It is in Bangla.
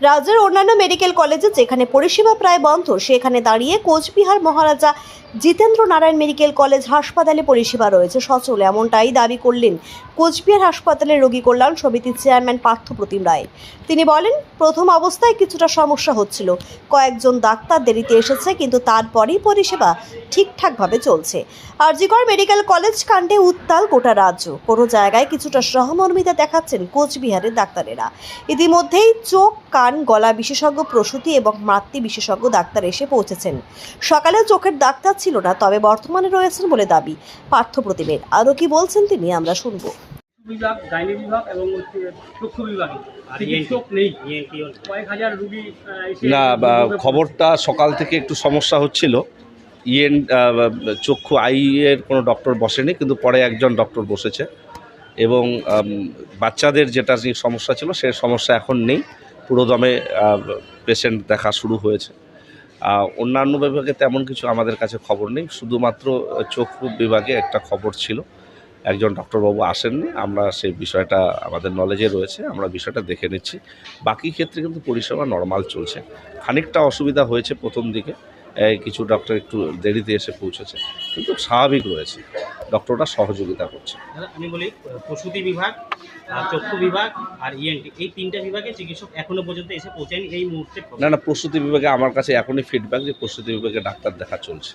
রাজ্যের অন্যান্য মেডিকেল কলেজে যেখানে পরিষেবা প্রায় বন্ধ সেখানে দাঁড়িয়ে কোচবিহার মহারাজা জিতেন্দ্র নারায়ণ মেডিকেল কলেজ হাসপাতালে পরিষেবা রয়েছে, সচল এমনটাই দাবি করলেন কোচবিহার হাসপাতালের রোগী কল্যাণ সমিতির চেয়ারম্যান পার্থপ্রতিম রায়। তিনি বলেন, প্রথম অবস্থায় কিছুটা সমস্যা হচ্ছিল, কয়েকজন ডাক্তার দেরিতে এসেছে, কিন্তু তারপরেই পরিষেবা ঠিকঠাকভাবে চলছে। আরজিকর মেডিকেল কলেজ কাণ্ডে উত্তাল গোটা রাজ্য। কোনো জায়গায় কিছুটা সহমর্মিতা দেখাচ্ছেন কোচবিহারের ডাক্তারেরা। ইতিমধ্যেই চোখ, কান, গলা বিশেষজ্ঞ প্রসূতি এবং মাতৃ বিশেষজ্ঞ ডাক্তার এসে পৌঁছেছেন। সকালে চোখের ডাক্তার ছিল না তবে বর্তমানে রয়েছেন বলে দাবি। পার্থ প্রতিমের আরও কি বলছেন তিনি আমরা শুনব। বিভাগ গাইনি বিভাগ এবং চক্ষু বিভাগে। আহ, এসে না বা খবরটা সকাল থেকে একটু সমস্যা হচ্ছিল। ইএন চক্ষু আই এর কোনো ডক্টর বসেনি কিন্তু পরে একজন ডক্টর বসেছে। এবং বাচ্চাদের যেটা যে সমস্যা ছিল সে সমস্যা এখন নেই। পুরোদমে পেশেন্ট দেখা শুরু হয়েছে। অন্যান্য বিভাগে তেমন কিছু আমাদের কাছে খবর নেই। শুধুমাত্র চক্ষু বিভাগে একটা খবর ছিল। একজন ডক্টরবাবু আসেননি। আমরা সেই বিষয়টা আমাদের নলেজে রয়েছে। আমরা বিষয়টা দেখে নিচ্ছি। বাকি ক্ষেত্রে কিন্তু পরিষেবা নর্মাল চলছে। খানিকটা অসুবিধা হয়েছে প্রথম দিকে। কিছু ডক্টর একটু দেরিতে এসে পৌঁছেছে। কিন্তু স্বাভাবিক রয়েছে। ডক্টররা সহযোগিতা করছে। আমি বলি প্রসূতি বিভাগ চক্ষু বিভাগ আর ইএনটি এই তিনটা বিভাগে চিকিৎসক এখনও পর্যন্ত এসে পৌঁছায়নি। এই মুহূর্তে না না প্রসূতি বিভাগে আমার কাছে এখনই ফিডব্যাক যে প্রসূতি বিভাগে ডাক্তার দেখা চলছে।